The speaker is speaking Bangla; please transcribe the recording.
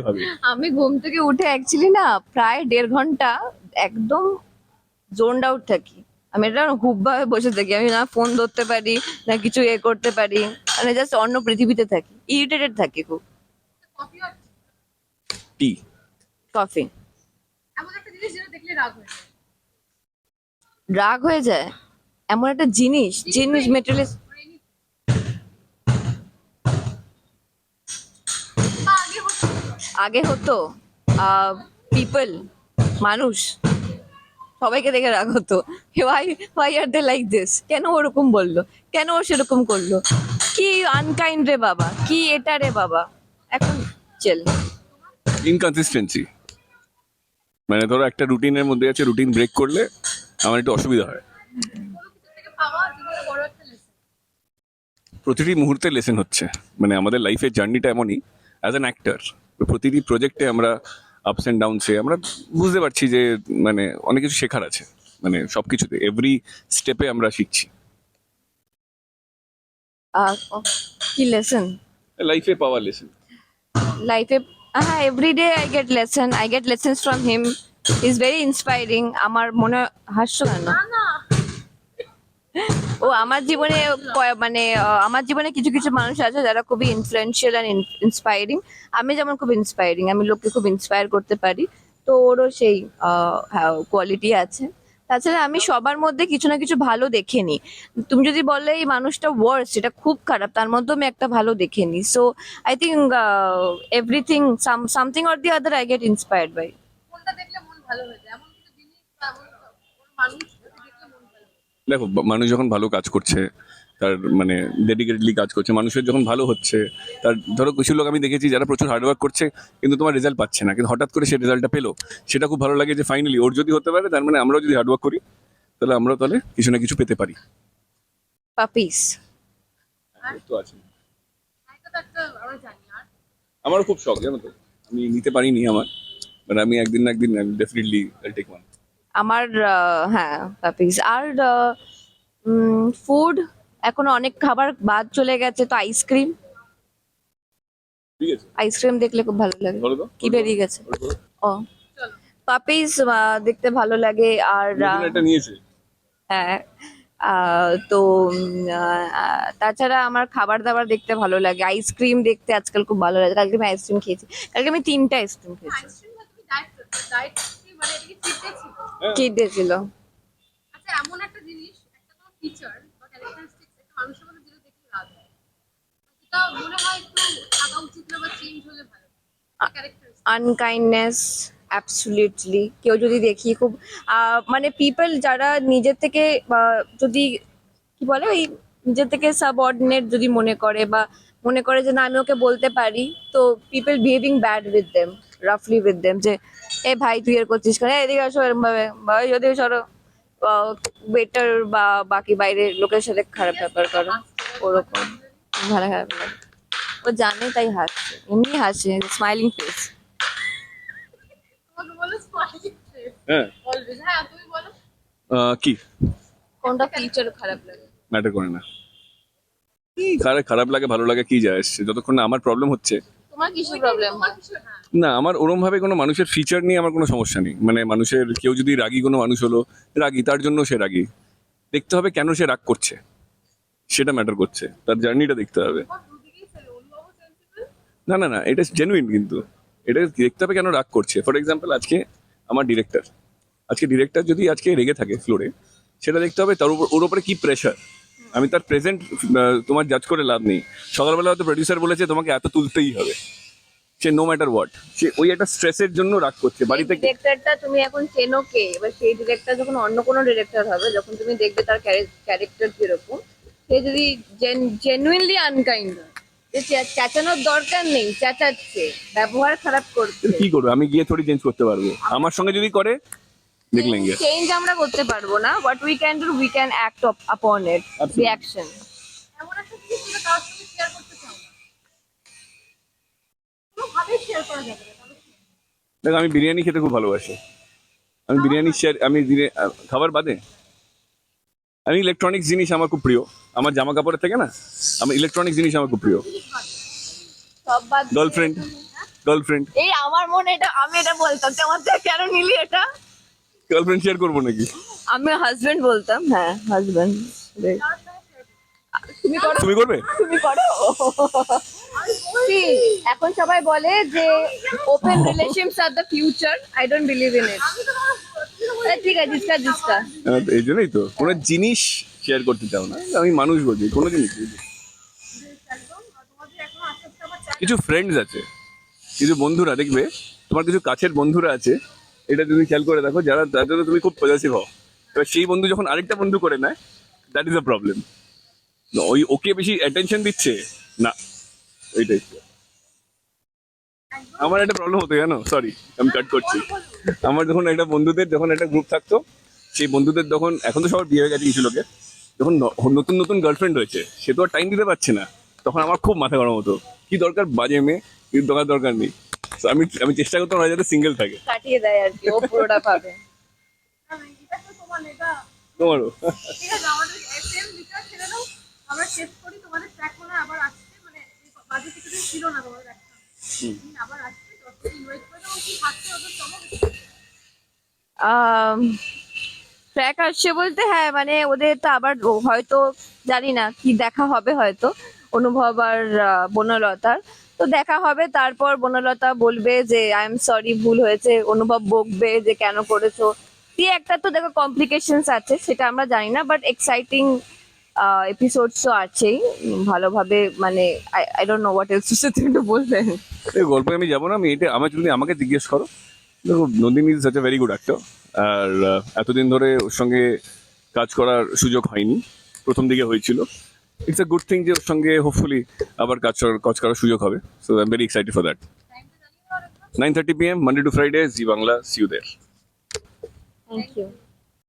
ভাবে। আমি ঘুম থেকে উঠে অ্যাকচুয়ালি না প্রায় দেড় ঘণ্টা একদম জোনড আউট থাকি। আমি এটা হুব ভাবে বসে থাকি আমি না ফোন ধরতে পারি না কিছু এ করতে পারি মানে জাস্ট অন্য পৃথিবীতে থাকি। ইরিটেটেড থাকি খুব। কফি আর টি কফি এমন একটা জিনিস যেটা দেখলে রাগ হয়ে যায়। রাগ হয়ে যায়? এমন একটা জিনিস জিনিস মেটেরিয়াল আগে হতো পিপল মানুষ, সবাইকে দেখে রাগ হতো why why are they like this কেন ওরকম বলল? কেন ও সেরকম করল? কি আনকাইন্ড রে বাবা, কি এটা রে বাবা? এখন চেল ইনকনসিস্টেন্সি মানে ধরো একটা রুটিনের মধ্যে আছে, রুটিন ব্রেক করলে আমার একটু অসুবিধা হয়। প্রতিটি মুহূর্তে লেসেন হচ্ছে। মানে আমাদের লাইফের জার্নিটা এমনই অ্যাজ অ্যান অ্যাক্টর প্রতিটি প্রজেক্টে আমরা আপস অ্যান্ড ডাউনসে আমরা বুঝতে পারছি যে মানে অনেক কিছু শেখার আছে মানে সব কিছুতে এভরি স্টেপে আমরা শিখছি। কি লেসন লাইফে পাওয়া লেসন লাইফে হ্যাঁ everyday I get lesson I get lessons from him is very inspiring আমার মনে কেন না না। ও আমার জীবনে মানে আমার জীবনে কিছু কিছু মানুষ আছে যারা খুবই ইনফ্লুয়েন্সিয়াল অ্যান্ড ইন্সপায়ারিং আমি যেমন খুব ইন্সপায়ারিং আমি লোককে খুব ইন্সপায়ার করতে পারি। তো ওরও সেই কোয়ালিটি আছে। তাছাড়া আমি সবার মধ্যে কিছু না কিছু ভালো দেখে নিই। তুমি যদি বলে এই মানুষটা ওয়ার্স এটা খুব খারাপ, তার মধ্যেও আমি একটা ভালো দেখে নিই। So I think everything something or the other I get inspired by দেখলে মন ভালো হয়ে যায়? এমন কিছু জিনিস মানুষ যাকে দেখলে মন ভালো হয়ে যায়। দেখো মানুষ যখন ভালো কাজ করছে তার মানে ডেডিকেটেডলি কাজ করছে মানুষের যখন ভালো হচ্ছে তার ধরো কিছু লোক আমি দেখেছি যারা প্রচুর হার্ডওয়ার্ক করছে কিন্তু তোমার রেজাল্ট পাচ্ছে না। কিন্তু হঠাৎ করে সে রেজাল্টটা পেল। সেটা খুব ভালো লাগে যে ফাইনালি ওর যদি হতে পারে তার মানে আমরাও যদি হার্ডওয়ার্ক করি তাহলে আমরাও তাহলে কিছু না কিছু পেতে পারি। পাপিস। তো আছে। আমারও খুব শখ জানো তো? আমি নিতে পারিনি আমার মানে আমি একদিন না একদিন ডেফিনেটলি টেক ওয়ান আমার আহ, হ্যাঁ পাপিস আর ফুড এখনও অনেক খাবার বাদ চলে গেছে তো আইসক্রিম আইসক্রিম দেখলে খুব ভালো লাগে। কি বেরিয়ে গেছে? ও। পাপিস দেখতে ভালো লাগে আর হ্যাঁ আহ, তো তাছাড়া আমার খাবার দাবার দেখতে ভালো লাগে। আইসক্রিম দেখতে আজকাল খুব ভালো লাগে। কালকে আমি আইসক্রিম খেয়েছি। কালকে আমি তিনটা আইসক্রিম খেয়েছি। মানে এটা কি ছিল আচ্ছা এমন একটা জিনিস একটা কোনো ফিচার বা ক্যারেক্টারিস্টিক্স একটা মানুষের মধ্যে যেটা দেখলে রাগ হয়। যেটা মনে হয় একটু থাকা উচিত না বা চেঞ্জ হলে ভালো আনকাইন্ডনেস কেউ যদি দেখি খুব মানে পিপল যারা নিজের থেকে যদি কি বলে ওই নিজের থেকে সাবঅর্ডিনেট যদি মনে করে বা মনে করে যে না আমি ওকে বলতে পারি তো people behaving bad with them রাফলি with them যে এ ভাই তুই এর করছিস কেন? এদিকে আসো এরম ভাবে বা যদি সরো ওয়েটার বা বাকি বাইরের লোকের সাথে খারাপ ব্যাপার করো ওরকম ভালো খারাপ লাগে ও জানে তাই হাসছে এমনি হাসে স্মাইলিং ফেস ফেস হ্যাঁ। হ্যাঁ আহ, কি? কোনটা ফিচার খারাপ লাগে? ম্যাটার করে না। খারাপ খারাপ লাগে ভালো লাগে কি যায়? আসছে যতক্ষণ না আমার প্রবলেম হচ্ছে না আমার ওরম ভাবে কোনো মানুষের ফিচার নিয়ে আমার কোনো সমস্যা নেই। মানে মানুষের কেউ যদি রাগী কোনো মানুষ হলো রাগী তার জন্য সে রাগী। দেখতে হবে কেন সে রাগ করছে। সেটা ম্যাটার করছে। তার জার্নিটা দেখতে হবে। না না না এটা জেনুইন কিন্তু। এটা দেখতে হবে কেন রাগ করছে। ফর এক্সাম্পল আজকে আমার ডিরেক্টর আজকে ডিরেক্টর যদি আজকে রেগে থাকে ফ্লোরে সেটা দেখতে হবে তার উপর ওর উপরে কি প্রেশার আমি তার প্রেজেন্ট তোমার জাজ করে লাভ নেই। সকালবেলা হয়তো প্রডিউসার বলেছে তোমাকে এত তুলতেই হবে। সে নো ম্যাটার হোয়াট সে ওই একটা স্ট্রেসের জন্য রাগ করছে। বাড়ি থেকে ডিরেক্টরটা তুমি এখন চেনো কে? এবার সেই ডিরেক্টর যখন অন্য কোনো ডিরেক্টর হবে যখন তুমি দেখবে তার ক্যারেক্টার কীরকম সে যদি জেনুইনলি আনকাইন্ড হয় চেঁচানোর দরকার নেই চেঁচাচ্ছে ব্যবহার খারাপ করছে। কি করব? আমি গিয়ে থোড়ি চেঞ্জ করতে পারব। আমার সঙ্গে যদি করে গে চেঞ্জ আমরা করতে পারব না what we can do we can act upon it Absolutely. Reaction এমন একটা জিনিস যেটা কার সঙ্গে শেয়ার করতে চাও? না কোনোভাবেই শেয়ার করা যাবে না তবে কি? দেখো আমি বিরিয়ানি খেতে খুব ভালোবাসি। আমি বিরিয়ানি শেয়ার আমি খাবার বাদে আমি ইলেকট্রনিক্স জিনিস আমার খুব প্রিয়। আমার জামা কাপড়ের থেকে না আমার ইলেকট্রনিক্স জিনিস আমার খুব প্রিয়। সব বাদ গার্লফ্রেন্ড গার্লফ্রেন্ড এই আমার মনে এটা আমি এটা বলতাম তোমার কেন নিলি এটা। গার্লফ্রেন্ড শেয়ার করব নাকি? আমি হাজবেন্ড বলতাম হ্যাঁ হাজবেন্ড তুমি করো। তুমি করবে? তুমি করো। এখন সবাই বলে যে open relations are the future I don't believe in it ঠিক আছে জিসকা জিসকা হ্যাঁ, এই জন্যই তো। কোনো জিনিস শেয়ার করতে চাও না। আমি মানুষ বলছি কোনো জিনিস কিছু ফ্রেন্ডস আছে। কিছু বন্ধুরা দেখবে তোমার কিছু কাছের বন্ধুরা আছে এটা তুমি খেয়াল করে দেখো, যারা জন্য তুমি খুব পজিটিভ হও। এবার সেই বন্ধু যখন আরেকটা বন্ধু করে নেয় দ্যাট ইজ আ প্রবলেম ওই, ওকে বেশি অ্যাটেনশন দিচ্ছে? না ওইটাই আমার একটা প্রবলেম হতো, জানো? সরি আমি কাট করছি। আমার যখন একটা বন্ধুদের যখন একটা গ্রুপ থাকতো, সেই বন্ধুদের যখন, এখন তো সবার বিয়ে হয়ে গেছে কিছু লোকের, যখন নতুন নতুন গার্লফ্রেন্ড হয়েছে সে তো আর টাইম দিতে পারছে না। তখন আমার খুব মাথা গরম হতো। কি দরকার? বাজে মেয়ে দরকার দরকার নেই। আমি আমি চেষ্টা করতাম ওরা যাতে সিঙ্গেল থাকে। কাটিয়ে দেয় আর কি ও পুরোটা পাবে না, না, এটা তো তোমার এটা তোমারও। ঠিক আছে আমাদের সেম বিচার ছেড়ে দাও আমরা শেষ করি তোমাদের ট্র্যাক মনে আবার আসছে মানে বাজে কিছুদিন ছিল না তোমাদের একটা আবার আসছে যতদিন ওয়েট করে দাও কি থাকছে ওদের চমক ট্র্যাক আসছে বলতে হ্যাঁ মানে ওদের তো আবার হয়তো জানি না কি দেখা হবে হয়তো, অনুভব আর বনলতার। তো দেখা হবে, তারপর বনলতা বলবে যে আই এম সরি ভুল হয়েছে, অনুভব বকবে যে, কেন করেছ? দিয়ে একটা তো দেখো কমপ্লিকেশনস আছে, সেটা আমরা জানি না বাট এক্সাইটিং এপিসোডস তো আছেই। ভালোভাবে মানে I don't know what else to say একটু বলবেন এই গল্পে আমি যাব না, আমি এটা আমার যদি আমাকে জিজ্ঞেস করো, দেখো, Nandini is such a very good actor আর এতদিন ধরে ওর সঙ্গে কাজ করার সুযোগ হয়নি। প্রথম দিকে হয়েছিল। ইটস আ গুড থিং যে ওর সঙ্গে হোপফুলি আবার কাজ করার কাজ করার সুযোগ হবে। So I am very excited for that nine thirty P M Monday to Friday Zee Bangla see you দের থ্যাংক ইউ